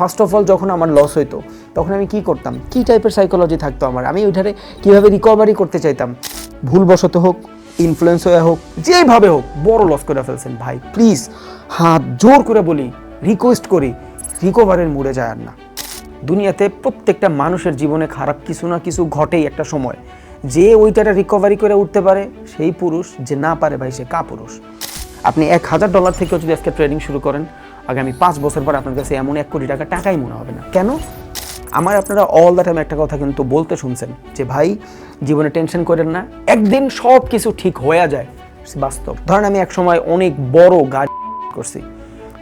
First of all যখন আমার loss হইতো, তখন আমি কি করতাম? কি টাইপের সাইকোলজি থাকতো আমার? আমি ওইটারে কীভাবে রিকভারি করতে চাইতাম? ভুলবশত হোক ইনফ্লুয়েন্স হয়ে হোক যেভাবে হোক, বড় লস করে ফেলছেন। ভাই প্লিজ হাত জোর করে বলি রিকোয়েস্ট করি রিকভারের মুড়ে যায় আর না। দুনিয়াতে প্রত্যেকটা মানুষের জীবনে খারাপ কিছু না কিছু ঘটেই একটা সময়। যে ওইটারে রিকভারি করে উঠতে পারে, সেই পুরুষ, যে না পারে ভাই, সে কা পুরুষ আপনি এক হাজার ডলার থেকেও যদি আজকে ট্রেনিং শুরু করেন আগামী পাঁচ বছর পর আপনার কাছে এমন এক কোটি টাকা টাকাই মনে হবে না। কেন? আমার আপনারা অল দ্য টাইম একটা কথা কিন্তু বলতে শুনছেন যে, ভাই, জীবনে টেনশন করেন না। একদিন সব কিছু ঠিক হয়ে যায় বাস্তব। ধরেন আমি এক সময় অনেক বড় গাড়ি করছি।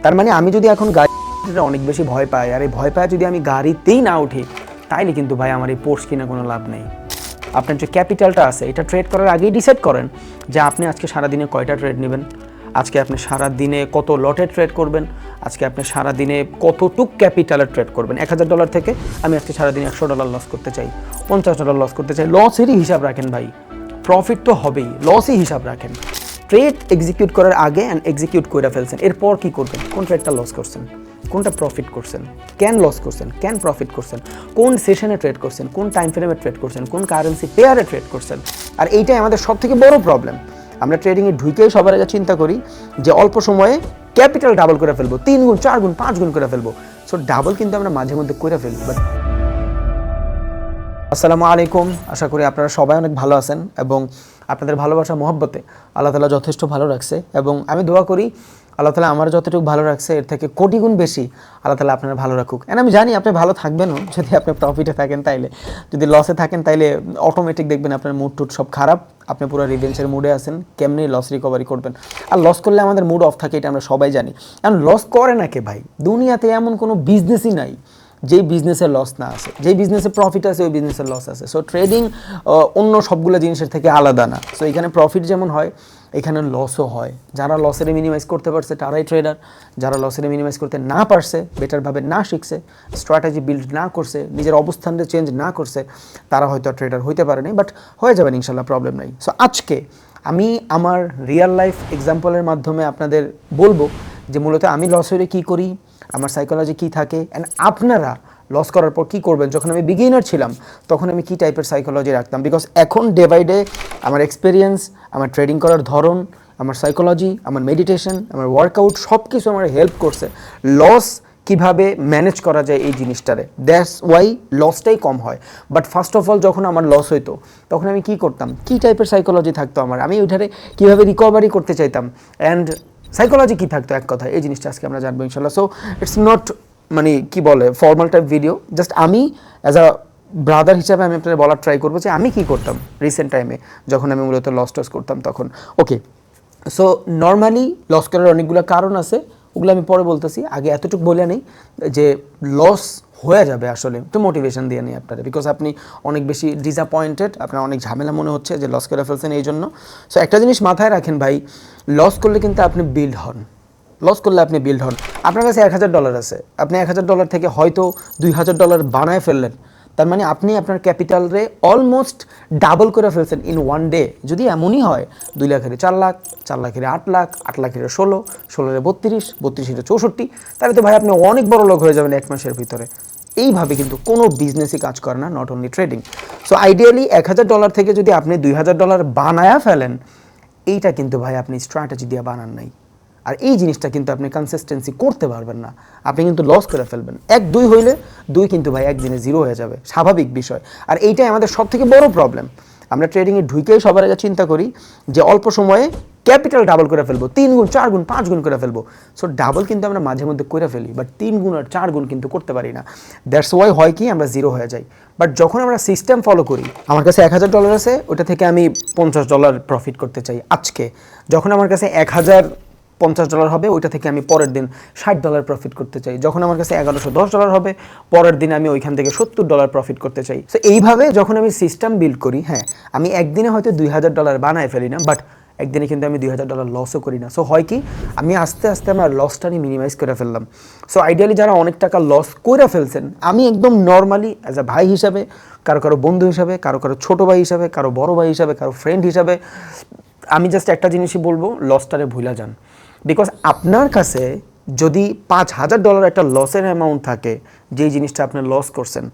তার মানে আমি যদি এখন গাড়ি অনেক বেশি ভয় পাই আর এই ভয় পায় যদি আমি গাড়িতেই না উঠি, তাইলে কিন্তু ভাই আমার এই পোর্স কিনা কোনো লাভ নেই। আপনার যে ক্যাপিটালটা আছে, এটা ট্রেড করার আগেই ডিসাইড করেন যে, আপনি আজকে সারাদিনে কয়টা ট্রেড নেবেন? আজকে আপনি সারা দিনে কত লটে ট্রেড করবেন? আজকে আপনি সারা দিনে কতটুক ক্যাপিটালের ট্রেড করবেন? এক হাজার ডলার থেকে আমি আজকে সারাদিনে একশো ডলার লস করতে চাই, পঞ্চাশ ডলার লস করতে চাই। লসেরই হিসাব রাখেন ভাই। প্রফিট তো হবেই লসই হিসাব রাখেন। ট্রেড এক্সিকিউট করার আগে অ্যান্ড এক্সিকিউট করে ফেলছেন। এরপর কী করবেন? কোন ট্রেডটা লস করছেন? কোনটা প্রফিট করছেন? কেন লস করছেন? কেন প্রফিট করছেন? কোন সেশনে ট্রেড করছেন? কোন টাইম ফ্রেমে ট্রেড করছেন? কোন কারেন্সি পেয়ারে ট্রেড করছেন? আর এইটাই আমাদের সব থেকে বড় প্রবলেম আমরা ট্রেডিংয়ে ঢুকেই সবার আগে চিন্তা করি যে অল্প সময়ে ক্যাপিটাল ডাবল করে ফেলব, তিন গুণ, চার গুণ, পাঁচ গুণ করে ফেলব। সো ডাবল কিন্তু আমরা মাঝে মধ্যে করে ফেলি বাট আসসালামু আলাইকুম। আশা করি আপনারা সবাই অনেক ভালো আছেন এবং আপনাদের ভালোবাসা, মহব্বতে আল্লাহ তালা যথেষ্ট ভালো রাখছে। এবং আমি দোয়া করি আল্লাহ তালা আমার যতটুকু ভালো রাখছে, এর থেকে কোটি গুণ বেশি আল্লাহ তালা আপনারা ভালো রাখুক। এন্ড আমি জানি আপনি ভালো থাকবেনও, যদি আপনি প্রফিটে থাকেন তাইলে। যদি লসে থাকেন তাইলে অটোমেটিক দেখবেন আপনার মুড টুড সব খারাপ। আপনি পুরো রিভেঞ্চের মুডে আছেন, কেমনি লস রিকভারি করবেন। আর লস করলে আমাদের মুড অফ থাকে, এটা আমরা সবাই জানি। কারণ লস করে না কে ভাই? দুনিয়াতে এমন কোনো বিজনেসই নাই যেই বিজনেসের লস না আছে। যেই বিজনেসে প্রফিট আছে, ওই বিজনেসের লস আছে। সো ট্রেডিং অন্য সবগুলো জিনিসের থেকে আলাদা না। সো এখানে প্রফিট যেমন হয় এখানে লসও হয়। যারা লসের মিনিমাইজ করতে পারছে, তারাই ট্রেডার যারা লসের মিনিমাইজ করতে না পারছে বেটারভাবে না শিখছে স্ট্র্যাটেজি বিল্ড না করছে, নিজের অবস্থানটা চেঞ্জ না করছে, তারা হয়তো ট্রেডার হইতে পারেনি বাট হয়ে যাবেন ইনশাল্লাহ প্রবলেম নাই। সো আজকে আমি আমার রিয়েল লাইফ এক্সাম্পলের মাধ্যমে আপনাদের বলব যে মূলত আমি লস হলে কী করি, আমার সাইকোলজি কী থাকে অ্যান্ড আপনারা লস করার পর কী করবেন? যখন আমি বিগিনার ছিলাম, তখন আমি কী টাইপের সাইকোলজি রাখতাম? বিকজ এখন ডে বাই ডে আমার এক্সপিরিয়েন্স আমার ট্রেডিং করার ধরন, আমার সাইকোলজি আমার মেডিটেশন আমার ওয়ার্কআউট সব কিছু আমার হেল্প করছে। লস কীভাবে ম্যানেজ করা যায় এই জিনিসটারে? দ্যাটস ওয়াই লসটাই কম হয়। বাট ফার্স্ট অফ অল যখন আমার লস হইতো, তখন আমি কি করতাম? কি টাইপের সাইকোলজি থাকতো আমার? আমি ওইটারে কীভাবে রিকভারি করতে চাইতাম? অ্যান্ড সাইকোলজি কী থাকতো? এক কথা এই জিনিসটা আজকে আমরা জানব ইনশাল্লাহ সো ইটস নট মানে কি বলে ফর্মাল টাইপ ভিডিও জাস্ট আমি অ্যাজ আ ব্রাদার হিসাবে আমি আপনাদের বলার ট্রাই করব যে আমি কি করতাম রিসেন্ট টাইমে যখন আমি মূলত লস টস করতাম তখন। ওকে সো নর্মালি লস করার অনেকগুলো কারণ আছে, ওগুলো আমি পরে বলতেছি। আগে এতটুকু বলে নেই যে লস হয়ে যাবে আসলে, একটু মোটিভেশন দিয়ে নিই আপনারা বিকজ আপনি অনেক বেশি ডিসঅ্যাপয়েন্টেড আপনার অনেক ঝামেলা মনে হচ্ছে যে লস করে ফেলছেন এই জন্য। সো একটা জিনিস মাথায় রাখেন ভাই লস করলে কিন্তু আপনি বিল্ড হন। লস করলে আপনি বিল্ড হন। আপনার কাছে এক হাজার ডলার আছে। আপনি এক হাজার ডলার থেকে হয়তো দুই হাজার ডলার বানায় ফেললেন। তার মানে আপনি আপনার ক্যাপিটালরে অলমোস্ট ডাবল করে ফেলছেন ইন ওয়ান ডে যদি এমনই হয়, দুই লাখের চার লাখ, চার লাখের আট লাখ, আট লাখের ষোলো ষোলোরে বত্রিশ বত্রিশের চৌষট্টি, তাহলে তো ভাই আপনি অনেক বড় লোক হয়ে যাবেন এক মাসের ভিতরে। এইভাবে কিন্তু কোনো বিজনেসই কাজ করে না not only trading so ideally এক হাজার ডলার থেকে যদি আপনি দুই হাজার ডলার বানায়া ফেলেন, এইটা কিন্তু ভাই আপনি স্ট্র্যাটেজি দিয়ে বানান নাই। আর এই জিনিসটা কিন্তু আপনি কনসিস্টেন্সি করতে পারবেন না। আপনি কিন্তু লস করে ফেলবেন। এক দুই হইলে দুই কিন্তু ভাই একদিনে জিরো হয়ে যাবে। স্বাভাবিক বিষয়। আর এইটাই আমাদের সব থেকে বড় প্রবলেম আমরা ট্রেডিংয়ে ঢুকেই সবার আগে চিন্তা করি যে অল্প সময়ে ক্যাপিটাল ডাবল করে ফেলব। তিন গুণ, চার গুণ, পাঁচ গুণ করে ফেলব। সো ডাবল কিন্তু আমরা মাঝে মধ্যে করে ফেলি বাট তিন গুণ আর চার গুণ কিন্তু করতে পারি না। দ্যাটস ওয়াই হয় কি আমরা জিরো হয়ে যাই। বাট যখন আমরা সিস্টেম ফলো করি, আমার কাছে এক হাজার ডলার আছে, ওটা থেকে আমি পঞ্চাশ ডলার প্রফিট করতে চাই আজকে। যখন আমার কাছে এক হাজার পঞ্চাশ ডলার হবে, ওইটা থেকে আমি পরের দিন ষাট ডলার প্রফিট করতে চাই। যখন আমার কাছে এগারোশো দশ ডলার হবে, পরের দিন আমি ওইখান থেকে সত্তর ডলার প্রফিট করতে চাই। তো এইভাবে যখন আমি সিস্টেম বিল্ড করি হ্যাঁ আমি একদিনে হয়তো দুই হাজার ডলার বানায় ফেলি না বাট একদিনে কিন্তু আমি দুই হাজার ডলার লসও করি না। সো হয় কি, আমি আস্তে আস্তে আমার লসটা নিয়ে মিনিমাইজ করে ফেললাম। সো আইডিয়ালি যারা অনেক টাকা লস করে ফেলছেন, আমি একদম নর্মালি অ্যাজ আ ভাই হিসাবে, কারও কারও বন্ধু হিসাবে, কারও কারও ছোটো ভাই হিসাবে, কারও বড় ভাই হিসাবে, কারও ফ্রেন্ড হিসাবে, আমি জাস্ট একটা জিনিসই বলব লসটারে ভুলা যান। বিকজ আপনার কাছে যদি পাঁচ হাজার ডলার একটা লসের অ্যামাউন্ট থাকে, যেই জিনিসটা আপনি লস করছেন,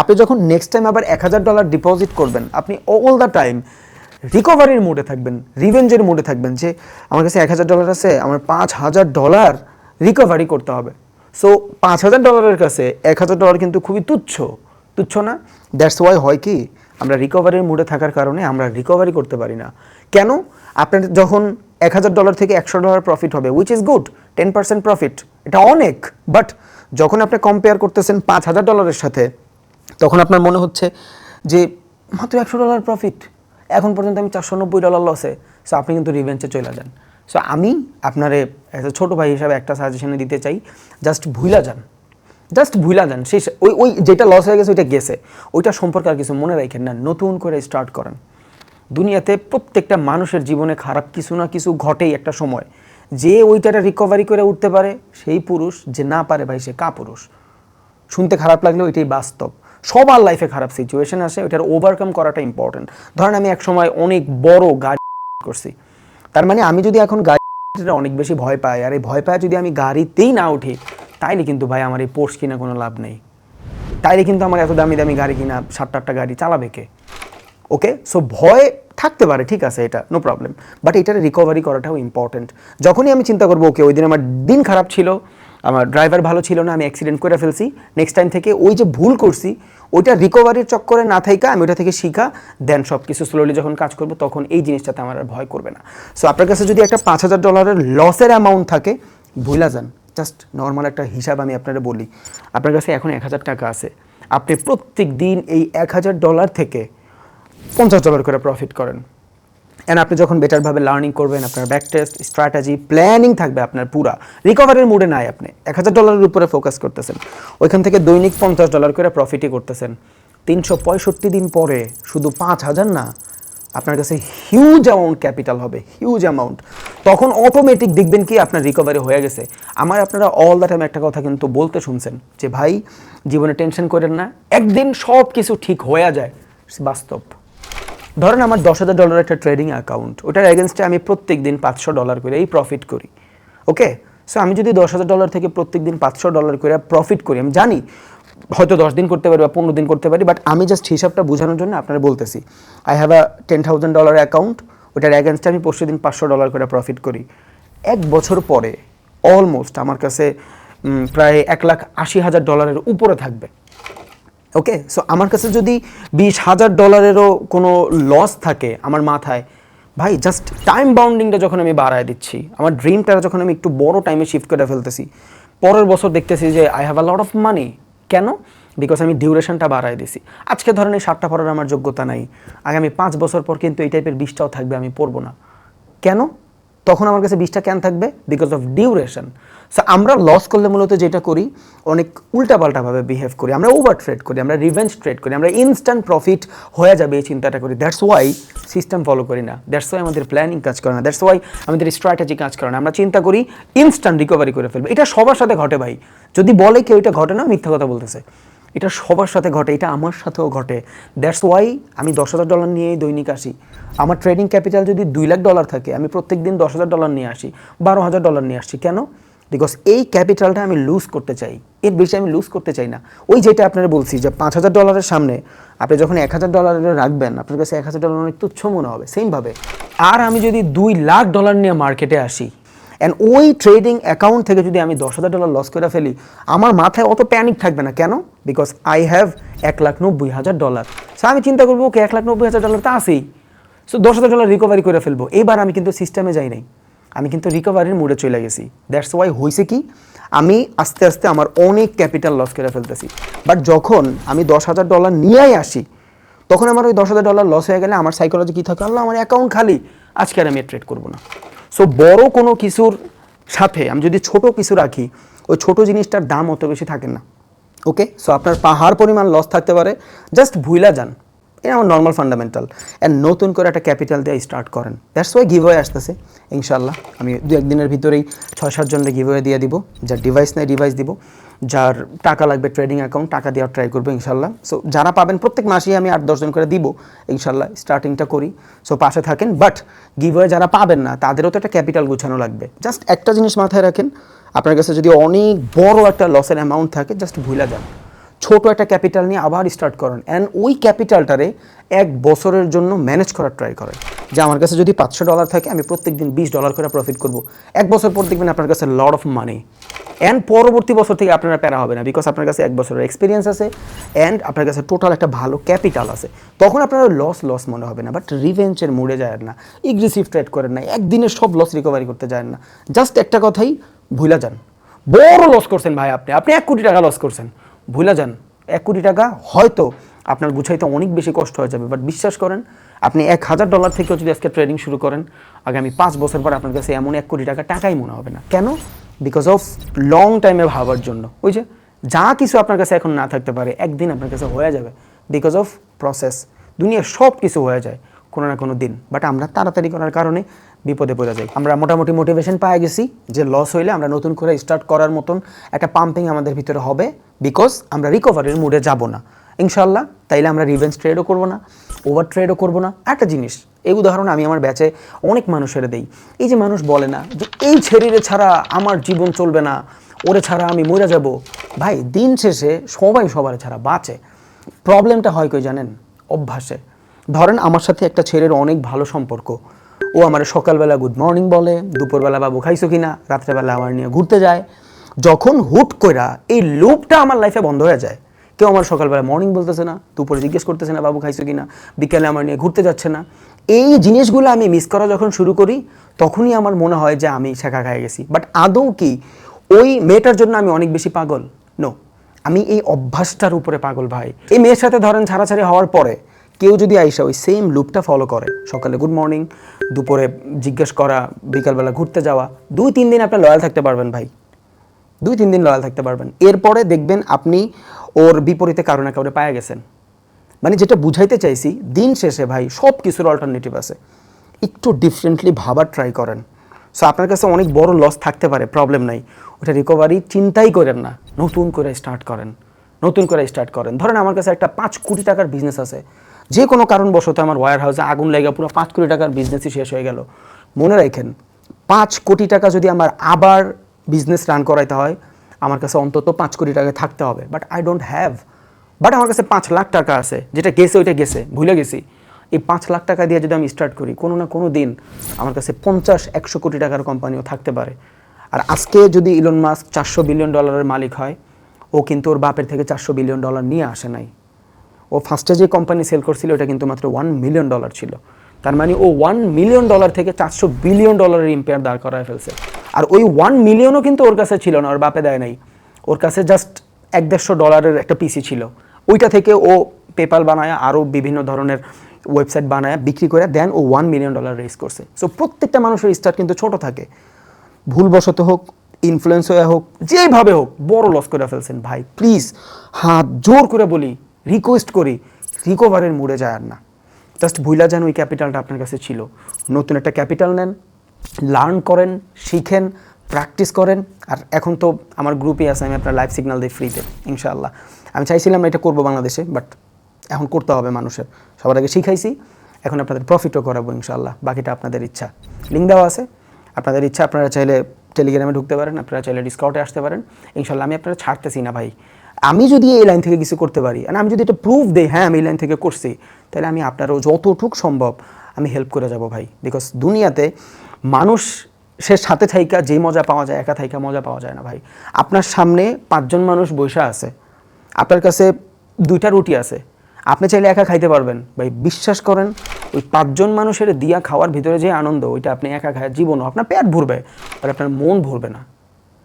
আপনি যখন নেক্সট টাইম আবার এক হাজার ডলার ডিপোজিট করবেন, আপনি অল দ্য টাইম রিকভারির মুডে থাকবেন রিভেঞ্জের মুডে থাকবেন যে আমার কাছে এক হাজার ডলার আছে, আমার পাঁচ হাজার ডলার রিকভারি করতে হবে। সো পাঁচ হাজার ডলারের কাছে এক হাজার ডলার কিন্তু খুবই তুচ্ছ তুচ্ছ না। দ্যাটস ওয়াই হয় কি, আমরা রিকভারির মুডে থাকার কারণে আমরা রিকভারি করতে পারি না। কেন? আপনার যখন এক হাজার ডলার থেকে একশো ডলার প্রফিট হবে which is good ten percent profit এটা অনেক বাট যখন আপনি কম্পেয়ার করতেছেন পাঁচ হাজার ডলারের সাথে, তখন আপনার মনে হচ্ছে যে, মাত্র একশো ডলার প্রফিট এখন পর্যন্ত আমি চারশো নব্বই ডলার লসে সো আপনি কিন্তু রিভেঞ্চে চলে যান। সো আমি আপনারে একটা ছোটো ভাই হিসাবে একটা সাজেশনে দিতে চাই জাস্ট ভুলা যান। জাস্ট ভুলা যান। সেই ওই ওই যেটা লস হয়ে গেছে, ওইটা গেছে। ওইটা সম্পর্কে আর কিছু মনে রাখেন না। নতুন করে স্টার্ট করেন। দুনিয়াতে প্রত্যেকটা মানুষের জীবনে খারাপ কিছু না কিছু ঘটেই একটা সময়। যে ওইটাটা রিকভারি করে উঠতে পারে, সেই পুরুষ, যে না পারে ভাই, সে কা পুরুষ শুনতে খারাপ লাগলেও এটাই বাস্তব। সবার লাইফে খারাপ সিচুয়েশন আসে, ওইটার ওভারকাম করাটা ইম্পর্টেন্ট ধরেন আমি এক সময় অনেক বড় গাড়ি করছি। তার মানে আমি যদি এখন গাড়িটা অনেক বেশি ভয় পাই, আর এই ভয় পায় যদি আমি গাড়িতেই না উঠি, তাইলে কিন্তু ভাই আমার এই পোর্স কিনা কোনো লাভ নেই। তাইলে কিন্তু আমার এত দামি দামি গাড়ি কিনা, সাতটা আটটা গাড়ি চালাবে কে? ওকে সো ভয় থাকতে পারে, ঠিক আছে এটা নো প্রবলেম বাট এটার রিকভারি করাটাও ইম্পর্টেন্ট যখনই আমি চিন্তা করব ওকে ওই দিন আমার দিন খারাপ ছিল, আমার ড্রাইভার ভালো ছিল না, আমি অ্যাক্সিডেন্ট করে ফেলছি নেক্সট টাইম থেকে ওই যে ভুল করছি, ওইটা রিকভারির চক্করে না থাইকা, আমি ওটা থেকে শিখা দেন সব কিছু স্লোলি যখন কাজ করব, তখন এই জিনিসটাতে আমার আর ভয় করবে না। সো আপনার কাছে যদি একটা পাঁচ হাজার ডলারের লসের অ্যামাউন্ট থাকে ভুলা যান। জাস্ট নর্মাল একটা হিসাব আমি আপনারা বলি। আপনার কাছে এখন এক হাজার টাকা আছে। আপনি প্রত্যেক দিন এই এক হাজার ডলার থেকে পঞ্চাশ ডলার করে প্রফিট করেন। অ্যান্ড আপনি যখন বেটারভাবে লার্নিং করবেন, আপনার ব্যাক টেস্ট স্ট্র্যাটেজি প্ল্যানিং থাকবে আপনার পুরা। রিকভারির মুডে নাই আপনি। এক হাজার ডলারের উপরে ফোকাস করতেছেন। ওইখান থেকে দৈনিক পঞ্চাশ ডলার করে প্রফিটই করতেছেন। তিনশো পঁয়ষট্টি দিন পরে শুধু পাঁচ হাজার না, আপনার কাছে হিউজ অ্যামাউন্ট ক্যাপিটাল হবে হিউজ অ্যামাউন্ট তখন অটোমেটিক দেখবেন কি আপনার রিকভারি হয়ে গেছে। আমার আপনারা অল দ্য টাইম একটা কথা কিন্তু বলতে শুনছেন, যে ভাই, জীবনে টেনশন করেন না। একদিন সব কিছু ঠিক হয়ে যায়, বাস্তব। ধরেন আমার দশ হাজার ডলার একটা ট্রেডিং অ্যাকাউন্ট ওটার এগেনস্টে আমি প্রত্যেক দিন পাঁচশো ডলার করে এই প্রফিট করি ওকে সো আমি যদি দশ হাজার ডলার থেকে প্রত্যেক দিন পাঁচশো ডলার করে প্রফিট করি, আমি জানি হয়তো দশ দিন করতে পারি বা পনেরো দিন করতে পারি বাট আমি জাস্ট হিসাবটা বোঝানোর জন্য আপনারা বলতেছি I have a ten thousand dollar account ওটার এগেনস্টে আমি পরশু দিন পাঁচশো ডলার করে প্রফিট করি। এক বছর পরে অলমোস্ট আমার কাছে প্রায় এক লাখ আশি হাজার ডলারের উপরে থাকবে। ওকে সো আমার কাছে যদি বিশ হাজার ডলারেরও কোনো লস থাকে আমার মাথায়, ভাই জাস্ট টাইম বাউন্ডিংটা যখন আমি বাড়ায় দিচ্ছি, আমার ড্রিমটা যখন আমি একটু বড় টাইমে শিফট করে ফেলতেছি, পরের বছর দেখতেছি যে I have a lot of money কেন? বিকজ আমি ডিউরেশনটা বাড়ায় দিছি। আজকে ধরেন এই শার্টটা পরার আমার যোগ্যতা নাই। আগামী পাঁচ বছর পর কিন্তু এই টাইপের বিষটাও থাকবে, আমি পরবো না। কেন? তখন আমার কাছে বিষটা কেন থাকবে? বিকজ অফ ডিউরেশন সো আমরা লস করলে মূলত যেটা করি, অনেক উল্টাপাল্টাভাবে বিহেভ করি, আমরা ওভার ট্রেড করি, আমরা রিভেঞ্জ ট্রেড করি, আমরা ইনস্ট্যান্ট প্রফিট হয়ে যাবে এই চিন্তাটা করি। দ্যাটস ওয়াই সিস্টেম ফলো করি না। দ্যাটস ওয়াই আমাদের প্ল্যানিং কাজ করে না। দ্যাটস ওয়াই আমাদের স্ট্র্যাটেজি কাজ করে না। আমরা চিন্তা করি ইনস্ট্যান্ট রিকভারি করে ফেলব। এটা সবার সাথে ঘটে ভাই। যদি বলে কেউ এটা ঘটে না, মিথ্যা কথা বলতেছে। এটা সবার সাথে ঘটে, এটা আমার সাথেও ঘটে। দ্যাটস ওয়াই আমি দশ হাজার ডলার নিয়েই দৈনিক আসি। আমার ট্রেডিং ক্যাপিটাল যদি দুই লাখ ডলার থাকে, আমি প্রত্যেক দিন দশ হাজার ডলার নিয়ে আসি, বারো হাজার ডলার নিয়ে আসি। কেন? বিকজ এই ক্যাপিটালটা আমি লুজ করতে চাই। এর বেশি আমি লুজ করতে চাই না। ওই যেটা আপনারা বলছি যে পাঁচ হাজার ডলারের সামনে আপনি যখন এক হাজার ডলারের রাখবেন, আপনার কাছে এক হাজার ডলার অনেক তুচ্ছ মনে হবে। সেমভাবে আর আমি যদি দুই লাখ ডলার নিয়ে মার্কেটে আসি অ্যান্ড ওই ট্রেডিং অ্যাকাউন্ট থেকে যদি আমি দশ হাজার ডলার লস করে ফেলি, আমার মাথায় অত প্যানিক থাকবে না। কেন? বিকজ আই হ্যাভ এক লাখ নব্বই হাজার ডলার সো আমি চিন্তা করব, ওকে এক লাখ নব্বই হাজার ডলার তো আসেই সো দশ হাজার ডলার রিকভারি করে ফেলব। এবার আমি কিন্তু সিস্টেমে যাই নাই। আমি কিন্তু রিকভারির মুডে চলে গেছি। দ্যাটস ওয়াই হয়েছে কি, আমি আস্তে আস্তে আমার অনেক ক্যাপিটাল লস করে ফেলতেছি। বাট যখন আমি দশ হাজার ডলার নিয়েই আসি, তখন আমার ওই দশ হাজার ডলার লস হয়ে গেলে আমার সাইকোলজি কী থাকে? আমার অ্যাকাউন্ট খালি। আজকে আর আমি ট্রেড করব না। সো বড় কোনো কিছুর সাথে, আমি যদি ছোট কিছু রাখি, ওই ছোট জিনিসটার দাম অত বেশি থাকে না। ওকে সো আপনার পাহাড় পরিমাণ লস থাকতে পারে। জাস্ট ভুইলা যান। এটা আমার নর্মাল ফান্ডামেন্টাল অ্যান্ড নতুন করে একটা ক্যাপিটাল দিয়ে স্টার্ট করেন। দ্যাটস ওয়াই গিভ আসতেছে। ইনশাল্লাহ আমি দু একদিনের ভিতরেই ছয় সাতজনকে গিভ দিয়ে দিব। যা ডিভাইস নেই ডিভাইস দিব। যার টাকা লাগবে ট্রেডিং অ্যাকাউন্ট টাকা দেওয়ার ট্রাই করব ইনশাল্লাহ। সো যারা পাবেন প্রত্যেক মাসেই আমি আট দশজন করে দিব, ইনশাল্লাহ স্টার্টিংটা করি। সো পাশে থাকেন বাট গিভ যারা পাবেন না, তাদেরও তো একটা ক্যাপিটাল গুছানো লাগবে। জাস্ট একটা জিনিস মাথায় রাখেন, আপনার কাছে যদি অনেক বড় একটা লসের অ্যামাউন্ট থাকে জাস্ট ভুলে যান। ছোট একটা ক্যাপিটাল নিয়ে আবার স্টার্ট করেন। অ্যান্ড ওই ক্যাপিটালটারে এক বছরের জন্য ম্যানেজ করার ট্রাই করেন। যে আমার কাছে যদি পাঁচশো ডলার থাকে, আমি প্রত্যেক দিন বিশ ডলার করে প্রফিট করব। এক বছর পর দেখবেন আপনার কাছে লড অফ মানি অ্যান্ড পরবর্তী বছর থেকে আপনারা প্যারা হবে না বিকজ আপনার কাছে এক বছরের এক্সপিরিয়েন্স আছে অ্যান্ড আপনার কাছে টোটাল একটা ভালো ক্যাপিটাল আছে। তখন আপনার লস লস মনে হবে না বাট রিভেঞ্চের মুডে যায় না। ইগ্রেসিভ ট্রেড করেন না, একদিনে সব লস রিকভারি করতে যায় না। জাস্ট একটা কথাই ভুলা যান। বড় লস করছেন ভাই আপনি আপনি এক কোটি টাকা লস করছেন। ভুলা যান। এক কোটি টাকা হয়তো আপনার বুঝাইতে অনেক বেশি কষ্ট হয়ে যাবে বাট বিশ্বাস করেন আপনি এক হাজার ডলার থেকেও যদি আজকে ট্রেডিং শুরু করেন, আগামী পাঁচ বছর পর আপনার কাছে এমন এক কোটি টাকা টাকাই মনে হবে না। কেন? বিকজ অফ লং টাইমে ভাবার জন্য। ওই যে যা কিছু আপনার কাছে এখন না থাকতে পারে, একদিন আপনার কাছে হয়ে যাবে। বিকজ অফ প্রসেস দুনিয়া সব কিছু হয়ে যায়, কোনো না কোনো দিন। বাট আমরা তাড়াতাড়ি করার কারণে বিপদে পড়ে যাই। আমরা মোটামুটি মোটিভেশন পাই গেছি যে লস হইলে আমরা নতুন করে স্টার্ট করার মতন একটা পাম্পিং আমাদের ভিতরে হবে বিকজ আমরা রিকভারির মুডে যাব না। ইনশাল্লাহ তাইলে আমরা রিভেন্স ট্রেডও করব না ওভার ট্রেডও করব না। একটা জিনিস, এই উদাহরণ আমি আমার ব্যাচে অনেক মানুষের দেই। এই যে মানুষ বলে না যে, এই ছেড়িরে ছাড়া আমার জীবন চলবে না, ওরে ছাড়া আমি মরে যাব। ভাই, দিন শেষে সবাই সবার ছাড়া বাঁচে। প্রবলেমটা হয় কই জানেন? অভ্যাসে। ধরেন আমার সাথে একটা ছেলের অনেক ভালো সম্পর্ক। ও আমার সকালবেলা গুড মর্নিং বলে, দুপুরবেলা, বাবু, খাইছো কি না রাত্রেবেলা আমার নিয়ে ঘুরতে যায়। যখন হুট কইরা এই লুপটা আমার লাইফে বন্ধ হয়ে যায়। কেউ আমার সকালবেলা মর্নিং বলতেছে না, দুপুরে জিজ্ঞেস করতেছে না, বাবু খাইছো কিনা? বিকেলে আমার নিয়ে ঘুরতে যাচ্ছে না। এই জিনিসগুলো আমি মিস করা যখন শুরু করি, তখনই আমার মনে হয় যে আমি শেখা খাই গেছি। বাট আদৌ কি ওই মেয়েটার জন্য আমি অনেক বেশি পাগল? নো আমি এই অভ্যাসটার উপরে পাগল ভাই। এই মেয়ের সাথে ধরেন ছাড়াছাড়ি হওয়ার পরে কেউ যদি আইসা ওই সেম লুপটা ফলো করে, সকালে গুড মর্নিং দুপুরে জিজ্ঞেস করা, বিকালবেলা ঘুরতে যাওয়া, দুই তিন দিন আপনি লয়াল থাকতে পারবেন ভাই। দুই তিন দিন লয়াল থাকতে পারবেন। এরপরে দেখবেন আপনি ওর বিপরীতে কারও না কারও পায়ে গেছেন। মানে যেটা বুঝাইতে চাইছি, দিন শেষে ভাই সব কিছুর অল্টারনেটিভ আছে। একটু ডিফারেন্টলি ভাবার ট্রাই করেন। সো আপনার কাছে অনেক বড় লস থাকতে পারে প্রবলেম নাই। ওটা রিকভারি চিন্তাই করেন না। নতুন করে স্টার্ট করেন। নতুন করে স্টার্ট করেন। ধরেন আমার কাছে একটা পাঁচ কোটি টাকার বিজনেস আছে। যে কোনো কারণবশত আমার ওয়ার হাউসে আগুন লেগে পুরো পাঁচ কোটি টাকার বিজনেসই শেষ হয়ে গেল। মনে রাখেন, পাঁচ কোটি টাকা যদি আমার আবার বিজনেস রান করাইতে হয় আমার কাছে অন্তত পাঁচ কোটি টাকা থাকতে হবে। But I don't have but আমার কাছে পাঁচ লাখ টাকা আছে। যেটা গেছে, ওইটা গেছে। ভুলে গেছি। এই পাঁচ লাখ টাকা দিয়ে যদি আমি স্টার্ট করি, কোনো না কোনো দিন আমার কাছে পঞ্চাশ, একশো কোটি টাকার কোম্পানিও থাকতে পারে। আর আজকে যদি ইলন মাস্ক চারশো বিলিয়ন ডলারের মালিক হয়, ও কিন্তু ওর বাপের থেকে চারশো বিলিয়ন ডলার নিয়ে আসে নাই। ও ফার্স্টে যে কোম্পানি সেল করছিল ওটা কিন্তু মাত্র ওয়ান মিলিয়ন ডলার ছিল। তার মানে ও ওয়ান মিলিয়ন ডলার থেকে চারশো বিলিয়ন ডলারের ইম্পেয়ার দাঁড় করায় ফেলছে। আর ওই ওয়ান মিলিয়নও কিন্তু ওর কাছে ছিল না, ওর বাপে দেয় নাই। ওর কাছে জাস্ট এক দেড়শো ডলারের একটা পিসি ছিল। ওইটা থেকে ও পেপাল বানায়, আরও বিভিন্ন ধরনের ওয়েবসাইট বানায়, বিক্রি করে দেন ও ওয়ান মিলিয়ন ডলার রেস করছে। সো প্রত্যেকটা মানুষের স্টার্ট কিন্তু ছোট থাকে। ভুলবশত হোক ইনফ্লুয়েন্স হয়ে হোক, যেভাবে হোক, বড় লস করে ফেলছেন। ভাই প্লিজ হাত জোর করে বলি রিকোয়েস্ট করি রিকভারের মুড়ে যায় আর না। জাস্ট ভুলা যান ওই ক্যাপিটালটা আপনার কাছে ছিল। নতুন একটা ক্যাপিটাল নেন লার্ন করেন, শিখেন, প্র্যাকটিস করেন, আর এখন তো আমার গ্রুপে আছে, আমি আপনার লাইভ সিগন্যাল দিই ফ্রিতে, ইনশাআল্লাহ। আমি চাইছিলাম এটা করব বাংলাদেশে, বাট এখন করতে হবে মানুষের। সবার আগে শিখাইছি, এখন আপনাদের প্রফিটও করাবো, ইনশাআল্লাহ। বাকিটা আপনাদের ইচ্ছা। লিঙ্ক দেওয়া আছে। আপনাদের ইচ্ছা, আপনারা চাইলে টেলিগ্রামে ঢুকতে পারেন, আপনারা চাইলে ডিসকাউন্টে আসতে পারেন। ইনশাল্লাহ আমি আপনারা ছাড়তেছি না ভাই। আমি যদি এই লাইন থেকে কিছু করতে পারি আর আমি যদি এটা প্রুফ দিই হ্যাঁ আমি এই লাইন থেকে করছি, তাহলে আমি আপনারও যতটুক সম্ভব আমি হেল্প করে যাব ভাই। বিকজ দুনিয়াতে মানুষ সে সাথে থাইকা, যে মজা পাওয়া যায়, একা থাইকা মজা পাওয়া যায় না ভাই। আপনার সামনে পাঁচজন মানুষ বসে আছে। আপনার কাছে দুইটা রুটি আছে। আপনি চাইলে একা খাইতে পারবেন। ভাই, বিশ্বাস করেন, ওই পাঁচজন মানুষের দিয়া খাওয়ার ভিতরে যে আনন্দ, ওইটা আপনি একা খায় জীবনও আপনার পেট ভরবে, আর আপনার মন ভরবে না।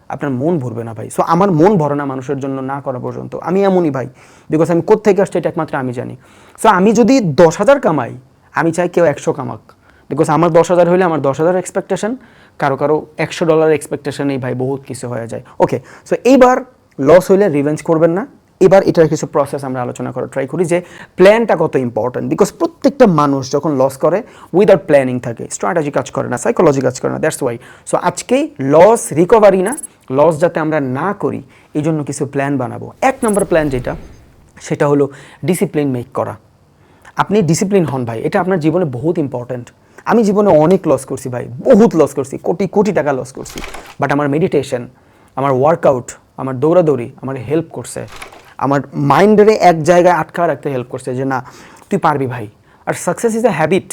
আপনার মন ভরবে না ভাই। সো আমার মন ভরে না মানুষের জন্য না করা পর্যন্ত। আমি এমনই ভাই বিকজ আমি কোথেকে আসছি এটা একমাত্র আমি জানি। সো আমি যদি দশ হাজার কামাই, আমি চাই কেউ একশো কামাক। বিকজ আমার দশ হাজার হলে আমার দশ হাজার এক্সপেকটেশন কারও কারও একশো ডলার এক্সপেকটেশনেই ভাই বহুত কিছু হয়ে যায়। ওকে সো এইবার লস হইলে রিভেঞ্জ করবেন না। এবার এটার কিছু প্রসেস আমরা আলোচনা করার ট্রাই করি যে প্ল্যানটা কত ইম্পর্ট্যান্ট বিকজ প্রত্যেকটা মানুষ যখন লস করে উইদাউট প্ল্যানিং থাকে। স্ট্র্যাটেজি কাজ করে না সাইকোলজি কাজ করে না দ্যাটস ওয়াই সো আজকেই লস রিকভারি না লস যাতে আমরা না করি এই জন্য কিছু প্ল্যান বানাবো। এক নম্বর প্ল্যান যেটা, সেটা হলো ডিসিপ্লিন মেক করা। আপনি ডিসিপ্লিন হন ভাই, এটা আপনার জীবনে বহুত ইম্পর্ট্যান্ট আমি জীবনে অনেক লস করছি ভাই, বহুত লস করছি, কোটি কোটি টাকা লস করছি। বাট আমার মেডিটেশন আমার ওয়ার্কআউট আমার দৌড়াদৌড়ি আমার হেল্প করছে। আমার মাইন্ডেরে এক জায়গায় আটকা রাখতে হেল্প করছে যে না, তুই পারবি ভাই। আর সাকসেস ইজ এ হ্যাবিট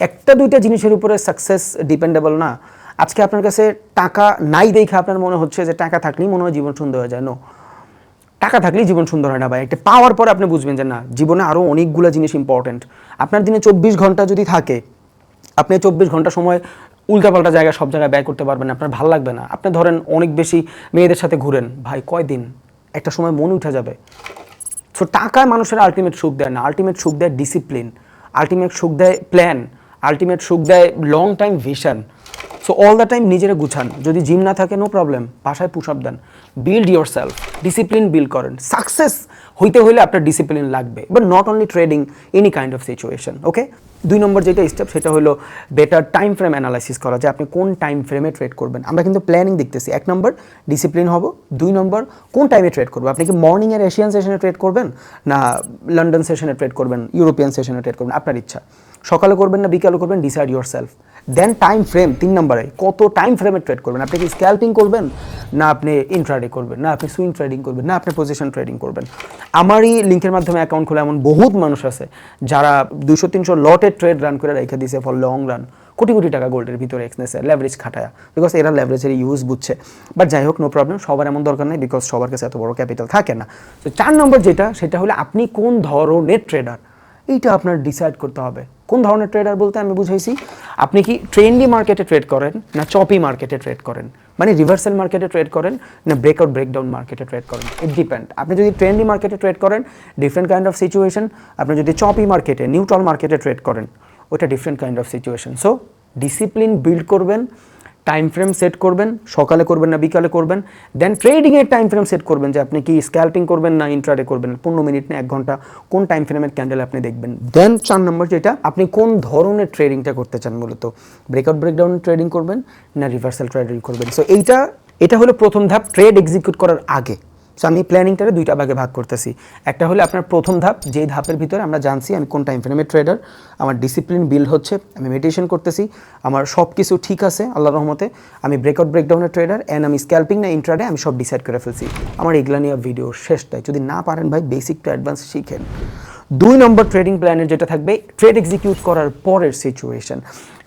একটা দুইটা জিনিসের উপরে সাকসেস ডিপেন্ডেবল না। আজকে আপনার কাছে টাকা নাই দেখে আপনার মনে হচ্ছে যে টাকা থাকলেই মনে হয় জীবন সুন্দর হয়ে যায়। নো টাকা থাকলেই জীবন সুন্দর হয় না ভাই। একটা পাওয়ার পরে আপনি বুঝবেন যে না, জীবনে আরও অনেকগুলো জিনিস ইম্পর্টেন্ট আপনার দিনে চব্বিশ ঘণ্টা যদি থাকে আপনি চব্বিশ ঘণ্টা সময় উল্টাপাল্টা জায়গায় সব জায়গায় ব্যয় করতে পারবেন, আপনার ভালো লাগবে না। আপনি ধরেন অনেক বেশি মেয়েদের সাথে ঘুরেন, ভাই কয়দিন? একটা সময় মন উঠে যাবে। সো টাকায় মানুষের আলটিমেট সুখ দেয় না। আলটিমেট সুখ দেয় ডিসিপ্লিন আলটিমেট সুখ দেয় প্ল্যান আলটিমেট সুখ দেয় long time vision so all the time নিজেরা গুছান। যদি জিম না থাকে নো প্রবলেম বাসায় push up then. Build your self discipline build করেন। সাকসেস হইতে হইলে আপনার ডিসিপ্লিন লাগবে। But not only trading any kind of situation okay দুই নম্বর যেটা স্টেপ সেটা হলো বেটার টাইম ফ্রেম অ্যানালাইসিস করা, যে আপনি কোন টাইম ফ্রেমে ট্রেড করবেন। আমরা কিন্তু প্ল্যানিং দেখতেছি। এক নম্বর ডিসিপ্লিন হব। দুই নম্বর, কোন টাইমে ট্রেড করব? আপনি কি মর্নিংয়ের এশিয়ান সেশনে ট্রেড করবেন? না লন্ডন সেশনে ট্রেড করবেন? ইউরোপিয়ান সেশনে ট্রেড করবেন? আপনার ইচ্ছা। সকালে করবেন না, বিকালে করবেন? Decide yourself then time frame তিন নম্বরে, কত টাইম ফ্রেমে ট্রেড করবেন? আপনি কি স্ক্যাল্পিং করবেন? না আপনি ইন্ট্রাডে করবেন? না আপনি সুইং ট্রেডিং করবেন? না আপনি পজিশন ট্রেডিং করবেন? আমারই লিঙ্কের মাধ্যমে অ্যাকাউন্ট খোলা এমন বহুত মানুষ আছে, যারা দুশো তিনশো লটের ট্রেড রান করে রেখে দিয়েছে for long run crore crore টাকা গোল্ডের ভিতরে এক্সনেসে লেভারেজ খাটায়। বিকজ এরা লেভারেজের ইউজ বুঝছে। বাট যাই হোক নো প্রবলেম সবার এমন দরকার নেই বিকজ সবার কাছে এত বড় ক্যাপিটাল থাকে না। তো চার নম্বর যেটা, সেটা হলো আপনি কোন ধরনের ট্রেডার এইটা আপনার ডিসাইড করতে হবে। কোন ধরনের ট্রেডার বলতে আমি বুঝাইছি, আপনি কি ট্রেন্ডি মার্কেটে ট্রেড করেন না চপি মার্কেটে ট্রেড করেন? মানে রিভার্সাল মার্কেটে ট্রেড করেন না ব্রেকআউট ব্রেকডাউন মার্কেটে ট্রেড করেন? ইট ডিপেন্ড আপনি যদি ট্রেন্ডি মার্কেটে ট্রেড করেন ডিফারেন্ট কাইন্ড অফ সিচুয়েশন আপনি যদি চপি মার্কেটে নিউট্রাল মার্কেটে ট্রেড করেন, ওটা different kind of situation so discipline build করবেন টাইম ফ্রেম সেট করবেন, সকালে করবেন না বিকালে করবেন দেন ট্রেডিংয়ের টাইম ফ্রেম সেট করবেন যে আপনি কি স্ক্যাল্পিং করবেন না ইন্ট্রাডে করবেন, পনেরো মিনিট না এক ঘণ্টা, কোন টাইম ফ্রেমের ক্যান্ডেল আপনি দেখবেন। দেন চার নম্বর যেটা, আপনি কোন ধরনের ট্রেডিংটা করতে চান মূলত ব্রেকআউট ব্রেকডাউন ট্রেডিং করবেন না রিভার্সাল ট্রেডিং করবেন। সো এইটা, এটা হলো প্রথম ধাপ ট্রেড এক্সিকিউট করার আগে। সো আমি প্ল্যানিংটারে দুইটা ভাগে ভাগ করতেছি। একটা হলো আপনার প্রথম ধাপ যে ধাপের ভিতরে আমরা জানছি আমি কোন টাইম ফ্রেমের ট্রেডার আমার ডিসিপ্লিন বিল্ড হচ্ছে, আমি মেডিটেশন করতেছি, আমার সব কিছু ঠিক আছে, আল্লাহ রহমতে, আমি ব্রেকআউট ব্রেকডাউনের ট্রেডার অ্যান্ড আমি স্ক্যাল্পিং না ইন্ট্রাডে আমি সব ডিসাইড করে ফেলছি। আমার এগুলা নিয়ে ভিডিও শেষটাই যদি না পারেন ভাই বেসিক টু অ্যাডভান্স শিখেন। দুই নম্বর ট্রেডিং প্ল্যানের যেটা থাকবে ট্রেড এক্সিকিউট করার পরের সিচুয়েশন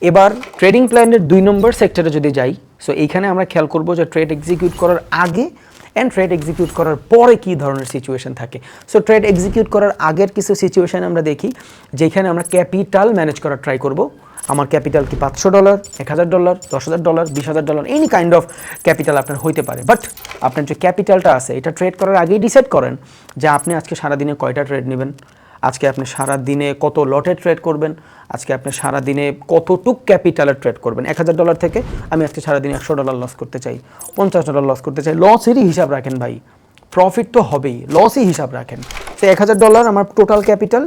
এবার ট্রেডিং প্ল্যানের দুই নম্বর সেক্টরে যদি যাই সো এইখানে আমরা খেয়াল করব যে ট্রেড এক্সিকিউট করার আগে অ্যান্ড ট্রেড এক্সিকিউট করার পরে কী ধরনের সিচুয়েশন থাকে? সো ট্রেড এক্সিকিউট করার আগের কিছু সিচুয়েশান আমরা দেখি, যেখানে আমরা ক্যাপিটাল ম্যানেজ করার ট্রাই করব। আমার ক্যাপিটাল কি পাঁচশো ডলার এক হাজার ডলার দশ হাজার ডলার বিশ হাজার dollar any kind of capital আপনার হইতে পারে। বাট আপনার যে ক্যাপিটালটা আছে, এটা ট্রেড করার আগেই ডিসাইড করেন যে আপনি আজকে সারাদিনে কয়টা ট্রেড নেবেন। আজকে আপনি সারা দিনে কত লটে ট্রেড করবেন? আজকে আপনি সারা দিনে কতটুক ক্যাপিটালের ট্রেড করবেন? এক হাজার ডলার থেকে আমি আজকে সারাদিনে একশো ডলার লস করতে চাই, পঞ্চাশ ডলার লস করতে চাই। লসেরই হিসাব রাখেন ভাই। প্রফিট তো হবেই লসই হিসাব রাখেন। সে এক হাজার ডলার আমার টোটাল ক্যাপিটাল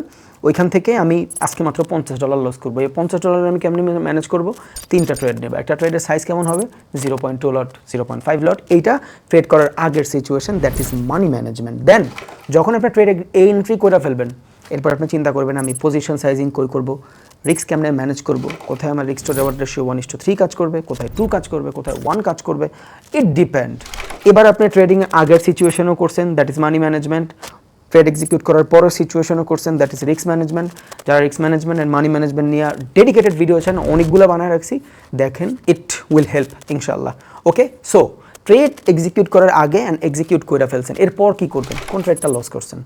ওইখান থেকে আমি আজকে মাত্র পঞ্চাশ ডলার লস করব। এই পঞ্চাশ ডলার আমি কেমনি ম্যানেজ করব? তিনটা ট্রেড নেব। একটা ট্রেডের সাইজ কেমন হবে? Zero point two lot zero point five lot এইটা ট্রেড করার আগের situation that is money management then যখন আপনার ট্রেড এন্ট্রি করে ফেলবেন এরপর আপনি চিন্তা করবেন, আমি পজিশন সাইজিং কই করব রিস্ক কেমনে ম্যানেজ করব, কোথায় আমার risk to reward ratio one is three কাজ করবে, কোথায় টু কাজ করবে, কোথায় ওয়ান কাজ করবে ইট ডিপেন্ড এবার আপনি ট্রেডিং আগের সিচুয়েশনও করছেন that is money management trade execute করার পরও সিচুয়েশনও করছেন দ্যাট ইজ রিস্ক ম্যানেজমেন্ট যারা risk management and money management নিয়ে ডেডিকেটেড ভিডিও আছেন, অনেকগুলো বানায় রাখছি, দেখেন ইট উইল হেল্প ইনশাল্লাহ ওকে সো ট্রেড এক্সিকিউট করার আগে অ্যান্ড এক্সিকিউট করে ফেলছেন। এরপর কী করবেন? কোন ট্রেডটা লস করছেন?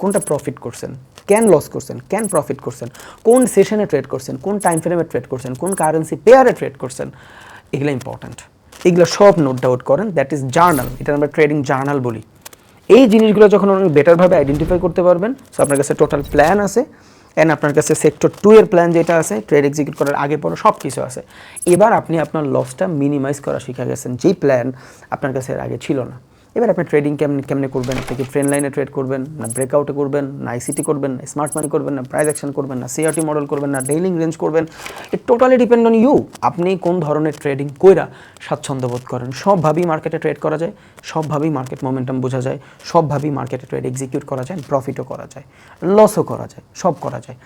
কোনটা প্রফিট করছেন? ক্যান লস করছেন? ক্যান প্রফিট করছেন? কোন সেশনে ট্রেড করছেন? কোন টাইম ফ্রেমে ট্রেড করছেন? কোন কারেন্সি পেয়ারে ট্রেড করছেন? এগুলো ইম্পর্ট্যান্ট এগুলো সব নোট ডাউট করেন। দ্যাট ইজ জার্নাল এটা আমরা ট্রেডিং জার্নাল বলি। এই জিনিসগুলো যখন আপনি বেটারভাবে আইডেন্টিফাই করতে পারবেন সো আপনার কাছে টোটাল প্ল্যান আছে অ্যান্ড আপনার কাছে সেক্টর টু এর প্ল্যান যেটা আছে ট্রেড এক্সিকিউট করার আগে পরে সব কিছু আছে। এবার আপনি আপনার লসটা মিনিমাইজ করা শিখে গেছেন। যেই প্ল্যান আপনার কাছে এর আগে ছিল না। এবার আপনি ট্রেডিং কেমনে কেমনে করবেন? কি ট্রেন লাইনে ট্রেড করবেন, না ব্রেকআউটে করবেন, না আইসিটি করবেন, না স্মার্ট মানি করবেন, না প্রাইস অ্যাকশন করবেন, না সিআরটি মডেল করবেন, না ডেইলিং রেঞ্জ করবেন? It totally depend on you আপনি কোন ধরনের ট্রেডিং কইরা স্বাচ্ছন্দ্য বোধ করেন? সবভাবেই মার্কেটে ট্রেড করা যায়, সবভাবেই মার্কেট মোমেন্টাম বোঝা যায়, সবভাবেই মার্কেটে ট্রেড এক্সিকিউট করা যায় প্রফিটও করা যায় লসও করা যায়, সব করা যায়।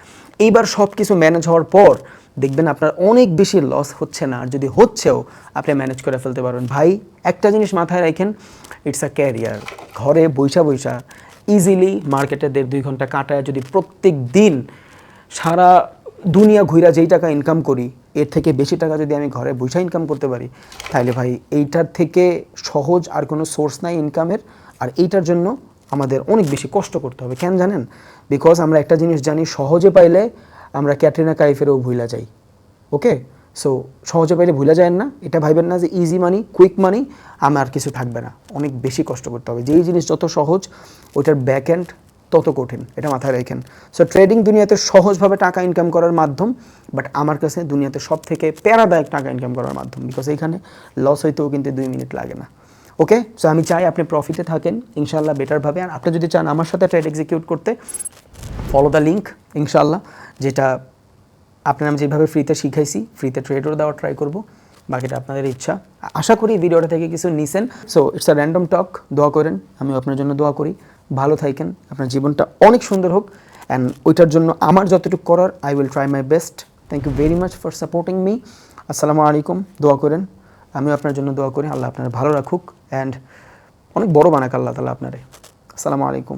এইবার সব কিছু ম্যানেজ হওয়ার পর দেখবেন আপনার অনেক বেশি লস হচ্ছে না। আর যদি হচ্ছেও, আপনি ম্যানেজ করে ফেলতে পারবেন। ভাই, একটা জিনিস মাথায় রাখেন ইটস আ ক্যারিয়ার ঘরে বৈশা বৈশা ইজিলি মার্কেটে দেড় দুই ঘণ্টা কাটায় যদি প্রত্যেক দিন সারা দুনিয়া ঘুরা যেই টাকা ইনকাম করি, এর থেকে বেশি টাকা যদি আমি ঘরে বৈশা ইনকাম করতে পারি তাহলে ভাই, এইটার থেকে সহজ আর কোনো সোর্স নাই ইনকামের আর এইটার জন্য আমাদের অনেক বেশি কষ্ট করতে হবে। কেন জানেন? বিকজ আমরা একটা জিনিস জানি, সহজে পাইলে আমরা ক্যাটরিনা কাইফেরও ভুলা যাই, ওকে? সো সহজে পাইলে ভুলে যায় না। এটা ভাইবেন না যে ইজি মানি কুইক মানি আমার কিছু থাকবে না। অনেক বেশি কষ্ট করতে হবে। যেই জিনিস যত সহজ, ওইটার ব্যাক এন্ড তত কঠিন। এটা মাথায় রাখেন। সো ট্রেডিং দুনিয়াতে সহজভাবে টাকা ইনকাম করার মাধ্যম বাট আমার কাছে দুনিয়াতে সব থেকে প্যারাদায়ক টাকা ইনকাম করার মাধ্যম বিকজ এইখানে লস হইতেও কিন্তু দুই মিনিট লাগে না। ওকে সো আমি চাই আপনি প্রফিটে থাকেন ইনশাল্লাহ বেটারভাবে আর আপনি যদি চান আমার সাথে ট্রেড এক্সিকিউট করতে ফলো দ্য লিঙ্ক ইনশাল্লাহ যেটা আপনার আমি যেভাবে ফ্রিতে শিখাইছি ফ্রিতে ট্রেডও দেওয়ার ট্রাই করব, বাকিটা আপনাদের ইচ্ছা। আশা করি ভিডিওটা থেকে কিছু নিছেন। So it's a random talk দোয়া করেন আমি আপনার জন্য দোয়া করি। ভালো থাকেন, আপনার জীবনটা অনেক সুন্দর হোক অ্যান্ড ওইটার জন্য আমার যতটুকু করার I will try my best thank you very much for supporting me আসসালামু আলাইকুম, দোয়া করেন, আমিও আপনার জন্য দোয়া করি। আল্লাহ আপনার ভালো রাখুক অ্যান্ড অনেক বড় বানাক আল্লাহ তালা আপনারে। আসসালামু আলাইকুম।